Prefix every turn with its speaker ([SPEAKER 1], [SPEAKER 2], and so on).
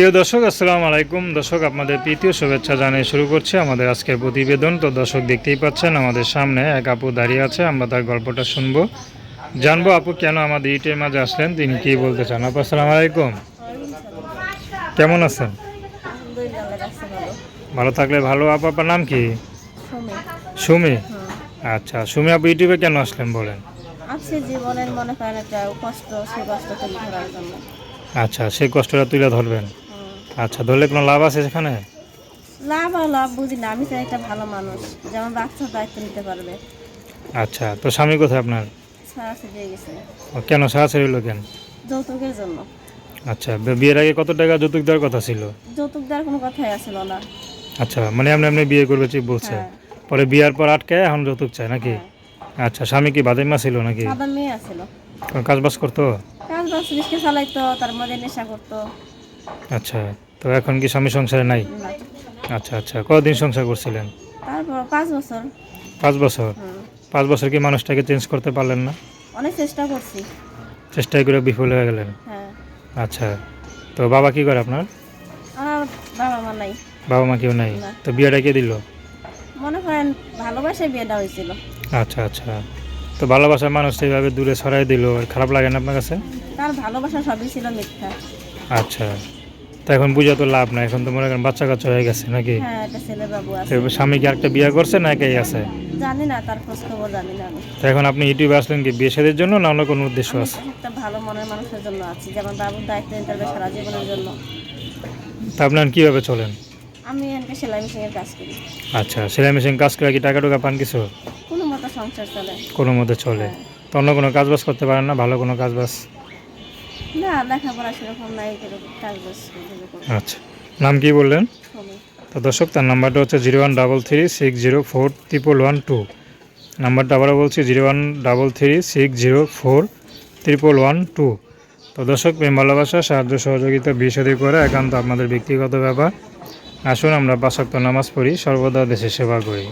[SPEAKER 1] প্রিয় দর্শক আসসালামু আলাইকুম। দর্শক আপনাদের প্রীতীয় শুভেচ্ছা জানিয়ে শুরু করছি আমাদের আজকের প্রতিবেদন। তো দর্শক দেখতেই পাচ্ছেন আমাদের সামনে এক আপু দাঁড়িয়ে আছে আমরা তার গল্পটা শুনব। জানব আপু কেন আমাদের ইটের মাঝে আসলেন তিনি কি বলতে চান? আপু আসসালামু আলাইকুম। কেমন আছেন?
[SPEAKER 2] ভালো
[SPEAKER 1] থাকলে ভালো। আপু আপনার নাম কি? সুমি। আচ্ছা সুমি আপু ইউটিউবে কেন আসলেন বলেন?
[SPEAKER 2] আছে জীবনের মনে করেন একটা কষ্ট সেই কষ্ট তুলে ধরার জন্য।
[SPEAKER 1] আচ্ছা সেই কষ্টটা তুলে ধরবেন। আচ্ছা ধরলে কোনো লাভ আছে সেখানে?
[SPEAKER 2] লাভ আর লাভ বুঝি না আমি চাই একটা ভালো মানুষ যেমন বাচ্চার দায়িত্ব নিতে পারবে।
[SPEAKER 1] আচ্ছা তো স্বামী কোথায় আপনার?
[SPEAKER 2] সারা দিয়ে গেছে।
[SPEAKER 1] ও, কেন সাহায্য হইল কেন?
[SPEAKER 2] যৌতুকের জন্য।
[SPEAKER 1] আচ্ছা বিয়ের আগে কত টাকা যৌতুক দেওয়ার কথা ছিল?
[SPEAKER 2] যৌতুক দেওয়ার কোনো কথাই আসছিল না।
[SPEAKER 1] আচ্ছা মানে এমনি এমনি বিয়ে করবে ঠিক বলছে।
[SPEAKER 2] হ্যাঁ।
[SPEAKER 1] পরে বিয়ার পর আটকে এখন যৌতুক চায় নাকি? আচ্ছা স্বামী কি বাদাইমা ছিল নাকি?
[SPEAKER 2] সাদা মেয়ে আছিল
[SPEAKER 1] কোনো কাজবাজ করতো?
[SPEAKER 2] কাজ বাস রিক্সা চালাইতো তার মধ্যে নেশা করতো।
[SPEAKER 1] আচ্ছা তো এখন কি স্বামী সংসারে নাই? আচ্ছা আচ্ছা। কতদিন সংসার করছিলেন?
[SPEAKER 2] পাঁচ বছর।
[SPEAKER 1] পাঁচ বছর? পাঁচ বছর কি মানুষটাকে চেঞ্জ করতে পারলেন না?
[SPEAKER 2] অনেক চেষ্টা করছি।
[SPEAKER 1] চেষ্টাই করে বিফল হয়ে গেলেন?
[SPEAKER 2] হ্যাঁ।
[SPEAKER 1] আচ্ছা। তো বাবা কি করে আপনার?
[SPEAKER 2] বাবা মা নাই।
[SPEAKER 1] বাবা মা কেউ নাই? তো বিয়েটা কে দিল?
[SPEAKER 2] মনে করেন ভালোবাসে বিয়েটা হয়েছিল।
[SPEAKER 1] আচ্ছা আচ্ছা। তো ভালোবাসার মানুষ এইভাবে দূরে সরাই দিল। খারাপ লাগে না আপনার কাছে?
[SPEAKER 2] তার ভালোবাসা সবই ছিল মিথ্যা।
[SPEAKER 1] আচ্ছা। তো এখন বুঝা তো লাভ নাই এখন তো মনে করেন বাচ্চা কাচ্চা হয়ে গেছে নাকি?
[SPEAKER 2] হ্যাঁ একটা
[SPEAKER 1] স্বামী কি আরেকটা বিয়ে করছে না একাই আছে?
[SPEAKER 2] জানি না তার খোঁজ খবর জানি না
[SPEAKER 1] তো এখন আপনি ইউটিউবে আসলেন কি বিয়ে সাদের জন্য না অন্য কোনো উদ্দেশ্য আছে?
[SPEAKER 2] একটা ভালো মনের মানুষের জন্য আছি যেমন বাবুর দায়িত্ব নিতে সারা জীবনের জন্য।
[SPEAKER 1] তা আপনার কীভাবে চলেন?
[SPEAKER 2] আমি এনকে সেলাই মেশিনের কাজ করি।
[SPEAKER 1] আচ্ছা সেলাই মেশিন কাজ করে কি টাকা টুকা পান কিছু?
[SPEAKER 2] কোনো মতো সংসার চলে।
[SPEAKER 1] কোনো চলে। তো অন্য কোনো কাজ বাজ করতে পারেন না? ভালো কোনো কাজ বাজ
[SPEAKER 2] না লেখাপড়া সেরকম নাই।
[SPEAKER 1] আচ্ছা নাম কি বললেন। তো দর্শক তার নাম্বারটা হচ্ছে zero one double three six zero four triple one two. নাম্বারটা আবারও বলছি zero one double three six zero four triple one two. তো দর্শক প্রেম ভালোবাসা সাহায্য সহযোগিতা বিষয় করে একান্ত আপনাদের ব্যক্তিগত ব্যাপার। আসুন আমরা পাশক্ত নামাজ পড়ি সর্বদা দেশে সেবা করি।